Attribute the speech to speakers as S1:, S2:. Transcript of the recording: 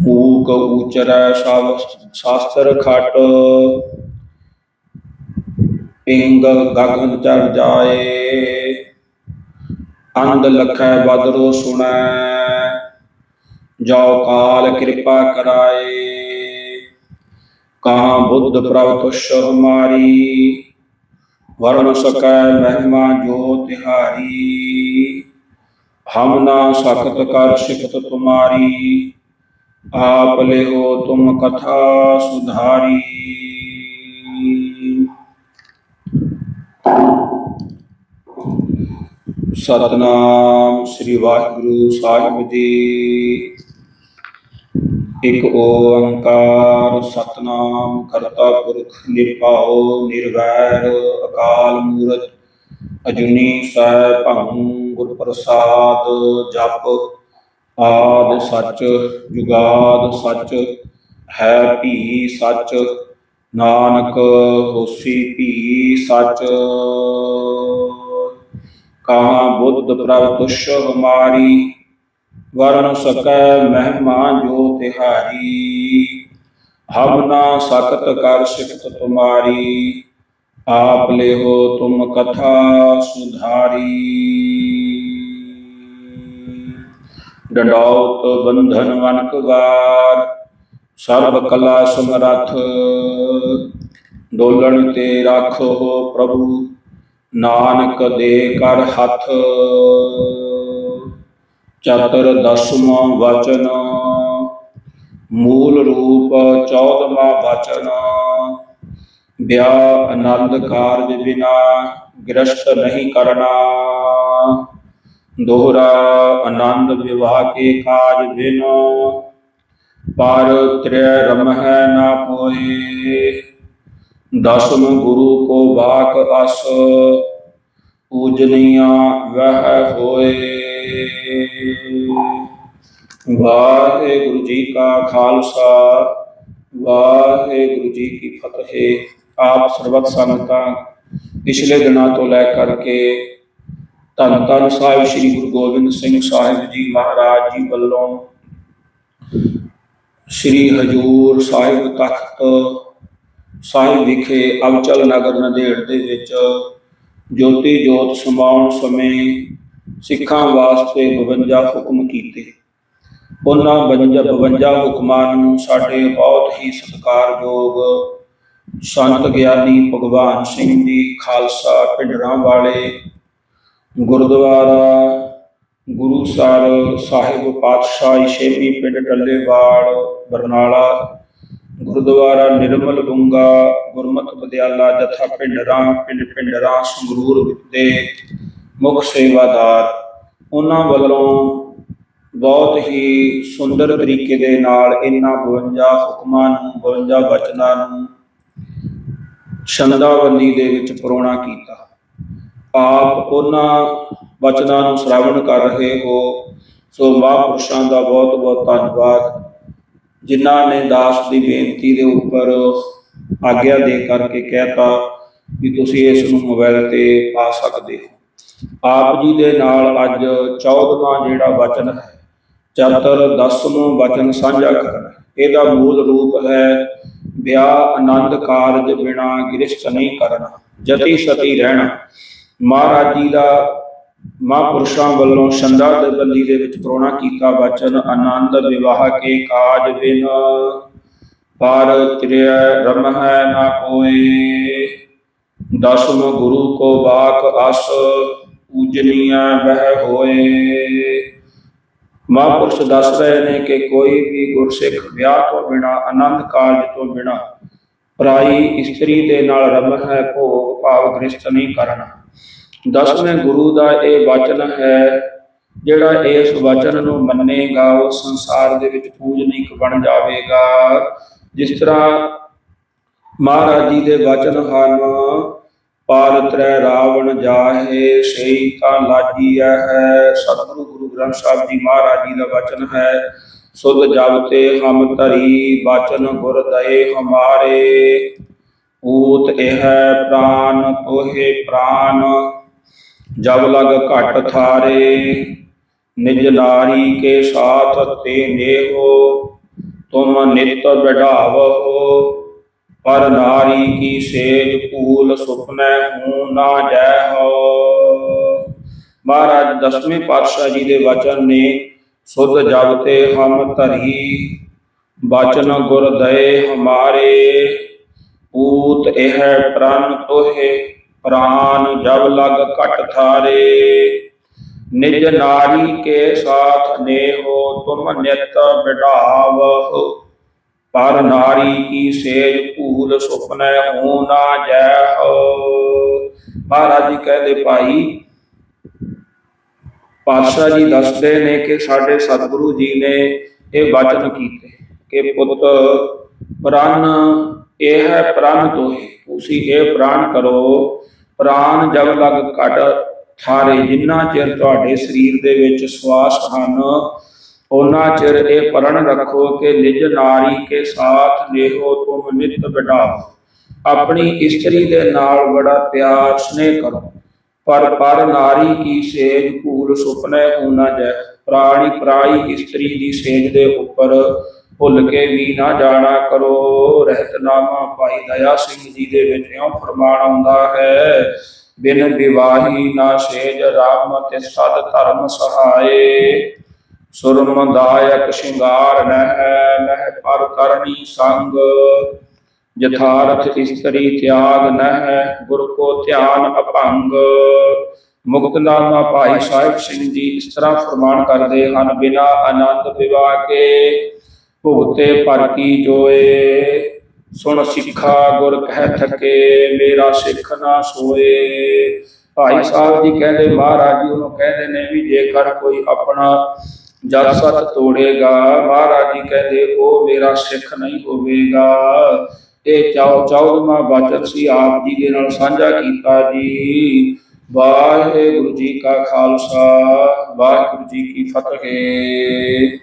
S1: ਮੂਕ ਉਚਰੈ ਸ਼ਾਸਤਰ ਖਟ। ਪਿੰਗ ਗਗਨ ਚੜ ਜਾਏ। ਅੰਧ ਲਖੈ ਬਦਰੋ ਸੁਣੈ। ਜੋ ਕਾਲ ਕਿਰਪਾ ਕਰਾਏ। ਕਹਾਂ ਬੁੱਧ ਪ੍ਰਭ ਤੁਸ਼ ਹਮਾਰੀ। ਵਰਨ ਸਕੈ ਮਹਿਮਾ ਜੋ ਤਿਹਾਰੀ। ਹਮ ਨਾ ਸਕਤ ਕਰ ਸਿਫਤ ਤੁਮਾਰੀ, ਆਪ ਲਿਓ ਤੁਮ ਕਥਾ ਸੁਧਾਰੀ। ਸਤਨਾਮ ਸ੍ਰੀ ਵਾਹਿਗੁਰੂ ਸਾਹਿਬ ਜੀ। ਇਕ ਓੰਕਾਰ ਸਤਨਾਮ ਕਰਤਾ ਪੁਰਖ ਨਿਰਭਉ ਨਿਰਵੈਰ ਅਕਾਲ ਮੂਰਤ ਅਜੂਨੀ ਸੈਭੰ ਗੁਰ ਪ੍ਰਸਾਦ ਜਪ, ਆਦ ਸੱਚ, ਜੁਗਾਦ ਸੱਚ, ਹੈ ਭੀ ਸੱਚ, ਨਾਨਕ ਹੋਸੀ ਭੀ ਸੱਚ। ਕਹਾਂ ਬੁੱਧ ਪ੍ਰਭ ਤੁਸ਼ ਹਮਾਰੀ ਵਰਨ ਸਕੈ ਮਹਿਮਾ ਜੋ ਤਿਹਾਰੀ। ਹਮ ਨਾ ਸਕਤ ਕਰ ਸਿਫਤ ਤੁਮਾਰੀ ਆਪ ਲਿਓ ਤੁਮ ਕਥਾ ਸੁਧਾਰੀ। ਡਡੌਤ ਬੰਧਨ ਵਨਕ ਵਾਰ, ਸਰਬ ਕਲਾ ਸਮਰੱਥ। ਡੋਲਣ ਤੇ ਰਾਖੋ ਪ੍ਰਭੂ, ਨਾਨਕ ਦੇ ਕਰ ਹੱਥ। ਚਤਰ ਦਸਵਾਂ ਵਚਨ, ਮੂਲ ਰੂਪ 14ਵਾਂ ਵਚਨ। ਵਿਆਹ ਆਨੰਦ ਕਾਰਜ ਬਿਨਾ ਗ੍ਰਸਤ ਨਹੀਂ ਕਰਨਾ। ਦੋਹਰਾ ਆਨੰਦ ਵਿਵਾਹ ਕੇ ਕਾਜ ਬਿਨ, ਪਰ ਤ੍ਰੈ ਰਮਹਿ ਨਾ ਕੋਏ ਦਸਮ ਗੁਰੂ ਕੋ ਵਾਕ ਅਸ, ਪੂਜਨੀਆ ਵਹਿ ਹੋਏ। ਵਾਹਿਗੁਰੂ ਜੀ ਕਾ ਖਾਲਸਾ, ਵਾਹਿਗੁਰੂ ਜੀ ਕੀ ਫਤਿਹ। ਆਪ ਸਰਬਤ ਸੰਗਤਾਂ ਪਿਛਲੇ ਦਿਨਾਂ ਤੋਂ ਲੈ ਕਰਕੇ ਧੰਨ ਧੰਨ ਸਾਹਿਬ ਸ੍ਰੀ ਗੁਰੂ ਗੋਬਿੰਦ ਸਿੰਘ ਸਾਹਿਬ ਜੀ ਮਹਾਰਾਜ ਜੀ ਵੱਲੋਂ ਸ੍ਰੀ ਹਜੂਰ ਸਾਹਿਬ ਤਖਤ ਸਾਹਿਬ ਵਿਖੇ ਅਵਚਲ ਨਗਰ ਨੰਦੇੜ ਦੇ ਵਿੱਚ ਜੋਤੀ ਜੋਤ ਸਮਾਉਣ ਸਮੇਂ ਸਿੱਖਾਂ ਵਾਸਤੇ 52 ਹੁਕਮ ਕੀਤੇ। ਉਹਨਾਂ 52 52 ਹੁਕਮਾਂ ਨੂੰ ਸਾਡੇ ਬਹੁਤ ਹੀ ਸਤਿਕਾਰਯੋਗ ਸੰਤ ਗਿਆਨੀ ਭਗਵਾਨ ਸਿੰਘ ਜੀ ਖਾਲਸਾ ਪਿੰਡਰਾਂ ਵਾਲੇ, ਗੁਰਦੁਆਰਾ, ਗੁਰੂ ਸਰ ਸਾਹਿਬ ਪਾਤਸ਼ਾਹੀ ਛੇਵੀਂ ਪਿੰਡ ਟੱਲੇਵਾਲ ਬਰਨਾਲਾ, ਗੁਰਦੁਆਰਾ ਨਿਰਮਲ ਗੁੰਗਾ ਗੁਰਮਤ ਵਿਦਿਆਲਾ ਜਥਾ ਪਿੰਡਰਾਂ, ਪਿੰਡ ਪਿੰਡਰਾਂ, ਸੰਗਰੂਰ ਦੇ ਮੁੱਖ ਸੇਵਾਦਾਰ। ਉਹਨਾਂ ਵੱਲੋਂ ਬਹੁਤ ਹੀ ਸੁੰਦਰ ਤਰੀਕੇ ਦੇ ਨਾਲ ਇਹਨਾਂ 52 ਹੁਕਮਾਂ ਨੂੰ 52 ਬਚਨਾਂ ਨੂੰ ਛੰਦਾਬੰਦੀ ਦੇ ਵਿੱਚ ਪਰੋਣਾ ਕੀਤਾ। ਆਪ ਉਹਨਾਂ ਵਚਨਾਂ ਨੂੰ ਸ਼੍ਰਵਣ ਕਰ ਰਹੇ ਹੋ, ਸੋ ਮਹਾਂਪੁਰਸ਼ਾਂ ਦਾ ਬਹੁਤ ਬਹੁਤ ਧੰਨਵਾਦ। ਜਿਨ੍ਹਾਂ ਨੇ ਦਾਸ ਦੀ ਬੇਨਤੀ ਦੇ ਉੱਪਰ ਆਗਿਆ ਦੇ ਕਰਕੇ ਕਹਿਤਾ ਵੀ ਤੁਸੀਂ ਇਸ ਨੂੰ ਮੋਬਾਈਲ ਤੇ ਪਾ ਸਕਦੇ ਹੋ। ਆਪ ਜੀ ਦੇ ਨਾਲ ਅੱਜ 14ਵਾਂ ਜਿਹੜਾ ਵਚਨ ਹੈ ਚਤਰ 10ਵਾਂ ਵਚਨ ਸਾਂਝਾ ਕਰਨਾ ਇਹਦਾ ਮੂਲ ਰੂਪ ਹੈ ਵਿਆਹ ਆਨੰਦ ਕਾਰਜ ਬਿਨਾ ਗ੍ਰਸਤ ਨਹੀਂ ਕਰਨਾ, ਜਤੀ ਸਤੀ ਰਹਿਣਾ। ਮਹਾਰਾਜ ਜੀ ਦਾ ਮਹਾਂਪੁਰਸ਼ਾਂ ਵੱਲੋਂ ਛੰਦਾ ਦੇ ਬੰਦੀ ਦੇ ਵਿੱਚ ਪ੍ਰੋਣਾ ਕੀਤਾ ਵਚਨ, ਆਨੰਦ ਵਿਵਾਹ ਕੇ ਕਾਜ ਬਿਨ ਪਰ ਤ੍ਰਿਯ ਹੈ ਨਾ ਕੋਏ ਦਸਮ ਗੁਰੂ ਕੋ ਬਾਕ ਅਸ ਪੂਜਨੀਆ ਬਹਿ ਹੋਏ। ਮਹਾਂਪੁਰਸ਼ ਦੱਸ ਰਹੇ ਨੇ ਕਿ ਕੋਈ ਵੀ ਗੁਰਸਿੱਖ ਵਿਆਹ ਤੋਂ ਬਿਨਾ, ਆਨੰਦ ਕਾਰਜ ਤੋਂ ਬਿਨਾ ਪਰਾਈ ਇਸਤਰੀ ਦੇ ਨਾਲ ਰਮਹਿ ਭੋਗ ਭਾਵ ਗ੍ਰਸਤ ਨਹੀਂ ਕਰਨਾ। ਦਸਵੇਂ ਗੁਰੂ ਦਾ ਇਹ ਵਚਨ ਹੈ, ਜਿਹੜਾ ਇਸ ਵਚਨ ਨੂੰ ਮੰਨੇਗਾ ਉਹ ਸੰਸਾਰ ਦੇ ਵਿੱਚ ਪੂਜਨੀਕ ਬਣ ਜਾਵੇਗਾ। ਜਿਸ ਤਰ੍ਹਾਂ ਮਹਾਰਾਜ ਜੀ ਦੇ ਵਚਨ ਹਨ ਪਾਰ ਤਰੈ ਰਾਵਣ ਜਾਹੇ ਸਈ ਤਾਂ ਲਾਜੀਐ ਹੈ, ਸਤਿਗੁਰੂ ਗ੍ਰੰਥ ਸਾਹਿਬ ਜੀ ਮਹਾਰਾਜ ਜੀ ਦਾ ਵਚਨ ਹੈ, ਸੁਧ ਜਬ ਤੇ ਹਮ ਧਰੀ ਬਚਨ ਗੁਰ ਦਏ ਹਮਾਰੇ। ਊਤ ਇਹ ਪ੍ਰਾਨ, ਤੋਹੇ ਪ੍ਰਾਨ, ਜਬ ਲਗ ਘਟ ਥਾਰੇ। ਨਿਜ ਨਾਰੀ ਕੇ ਸਾਥ ਤੇ ਨੇਹੋ, ਤੁਮ ਨਿਤ ਬਿਢਾਵੋ ਪਰ ਨਾਰੀ ਕੀ ਸੇਜ ਭੂਲ ਸੁਪਨੈ ਹੂੰ ਨਾ ਜੈ ਹੋ ਮਹਾਰਾਜ ਦਸਵੇਂ ਪਾਤਸ਼ਾਹ ਜੀ ਦੇ ਵਚਨ ਨੇ, ਸੁਧ ਜਬ ਤੇ ਹਮ ਧਰੀ ਬਚਨ ਗੁਰ ਦਏ ਹਮਾਰੇ ਊਤ ਇਹ ਪ੍ਰਣ ਤੋਹੇ, ਪ੍ਰਾਨ ਜਬ ਲਗ ਘਟ ਥਾਰੇ ਨਿਜ ਨਾਰੀ ਕੇ ਸਾਥ ਨੇਹੋ, ਤੁਮ ਨਿਤ ਬਿਢਾਵਹੁ। ਪਰ ਨਾਰੀ ਕੀ ਸੇਜ ਭੂਲ ਸੁਪਨੇ, ਹੋ ਨਾ ਜੈ ਹੋ ਮਹਾਰਾਜ ਜੀ ਕਹਿੰਦੇ, ਭਾਈ ਪਾਤਸ਼ਾਹ ਜੀ ਦੱਸਦੇ ਨੇ ਕਿ ਸਾਡੇ ਸਤਿਗੁਰੂ ਜੀ ਨੇ ਇਹ ਵਚਨ ਕੀਤੇ ਕਿ ਪੁੱਤ ਪ੍ਰਾਨ, ਇਹ ਹੈ ਪ੍ਰਾਨ ਤੋਹੇ ਤੁਸੀਂ ਇਹ ਪ੍ਰਾਨ ਕਰੋ। ਪ੍ਰਾਨ ਜਬ ਲਗ ਘਟ ਥਾਰੇ। ਜਿੰਨਾ ਚਿਰ ਤੁਹਾਡੇ ਸਰੀਰ ਦੇ ਵਿੱਚ ਸਵਾਸ ਹਨ ਉਹਨਾਂ ਚਿਰ ਇਹ ਪਰਣ ਰੱਖੋ ਕਿ ਨਿਜ ਨਾਰੀ ਕੇ ਸਾਥ ਨੇਹੋ ਤੁਮ ਨਿਤ ਬਿਡਾਓ ਆਪਣੀ ਇਸਤਰੀ ਦੇ ਨਾਲ ਬੜਾ ਪਿਆਰ ਸਨੇਹ ਕਰੋ। ਪਰ ਪਰ ਨਾਰੀ ਕੀ ਸੇਜ ਭੂਲ ਸੁਪਨੇ ਹੋਣਾ ਜੈ। ਪ੍ਰਾਣੀ ਪ੍ਰਾਈ ਇਸਤਰੀ ਦੀ ਸੇਜ ਦੇ ਉੱਪਰ ਭੁੱਲ ਕੇ ਵੀ ਨਾ ਜਾਣਾ ਕਰੋ। ਰਹਿਤਨਾਮਾ ਭਾਈ ਦਇਆ ਸਿੰਘ ਜੀ ਦੇ ਵਿੱਚ ਇਉਂ ਫਰਮਾਨ ਆਉਂਦਾ ਹੈ, ਬਿਨ ਵਿਵਾਹੀ ਨਾ ਸੇਜ ਰਾਮ ਤੇ ਸਦ ਧਰਮ ਸਹਾਏ। ਸੁਰਮ ਦਾਇਕ ਸ਼ਿੰਗਾਰ ਨਹਿ ਨਹਿ ਪਰ ਕਰਨੀ ਸੰਗ। ਜਥਾਰਥ ਇਸਤਰੀ ਤਿਆਗ ਨਹਿ, ਗੁਰ ਕੋ ਧਿਆਨ ਅਭੰਗ। ਮੁਕਤਨਾਮਾ ਭਾਈ ਸਾਹਿਬ ਸਿੰਘ ਜੀ ਇਸ ਤਰ੍ਹਾਂ ਫਰਮਾਨ ਕਰਦੇ ਹਨ, ਬਿਨਾ ਆਨੰਦ ਵਿਵਾਹ ਕੇ ਭੁਗਤੇ ਪਰ ਕੀ ਜੋਏ। ਸੁਣ ਸਿੱਖਾ ਗੁਰ ਕਹਿ ਥਕੇ, ਮੇਰਾ ਸਿੱਖ ਨਾ ਸੋਏ। ਭਾਈ ਸਾਹਿਬ ਜੀ ਕਹਿੰਦੇ, ਮਹਾਰਾਜ ਜੀ ਉਹਨੂੰ ਕਹਿੰਦੇ ਨੇ ਵੀ ਜੇਕਰ ਕੋਈ ਆਪਣਾ ਜਦ ਸਤ ਤੋੜੇਗਾ, ਮਹਾਰਾਜ ਜੀ ਕਹਿੰਦੇ, ਉਹ ਮੇਰਾ ਸਿੱਖ ਨਹੀਂ ਹੋਵੇਗਾ। ਇਹ ਚੌ ਚੌਦਵਾਂ ਵਚਨ ਸੀ ਆਪ ਜੀ ਦੇ ਨਾਲ ਸਾਂਝਾ ਕੀਤਾ ਜੀ। ਵਾਹਿਗੁਰੂ ਜੀ ਕਾ ਖਾਲਸਾ, ਵਾਹਿਗੁਰੂ ਜੀ ਕੀ ਫਤਿਹ।